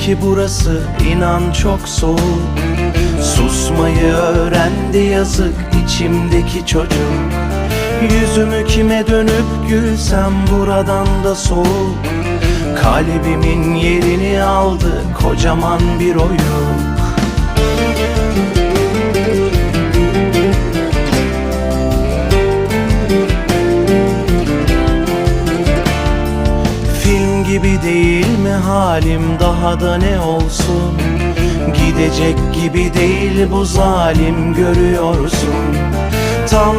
ki burası. İnan çok soğuk. Susmayı öğrendi yazık içimdeki çocuk. Yüzümü kime dönüp gülsem buradan da soğuk. Kalbimin yerini aldı kocaman bir oyuk gibi değil mi halim? Daha da ne olsun? Gidecek gibi değil bu zalim görüyorsun. Tam